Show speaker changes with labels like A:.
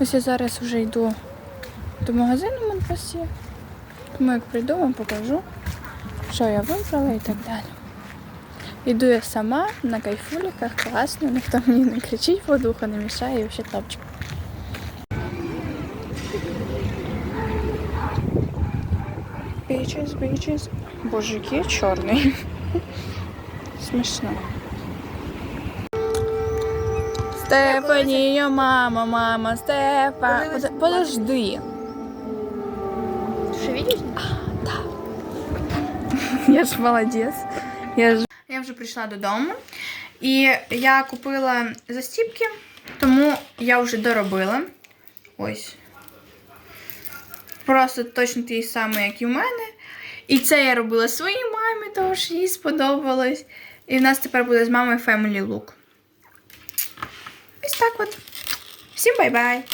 A: Ось я зараз вже йду до магазину Монпасі. Тому як прийду, вам покажу, що я вибрала і так далі. Йду я сама на кайфуліках, класно, ніхто мені не кричить в не мішає, і взагалі топчик. Бичес, бичес. Боже, який чорний. Смішно. Стефанія, мама, мама, Стефа. Под- Подожди.
B: Ты что, видишь?
A: Я ж молодець. Я, ж... я вже прийшла додому. І я купила застіпки, тому я вже доробила. Ось. Просто точно ті самі, як і в мене. І це я робила своїй мамі, тому що їй сподобалось. І в нас тепер буде з мамою Family Look. Так от. Всім бай-бай!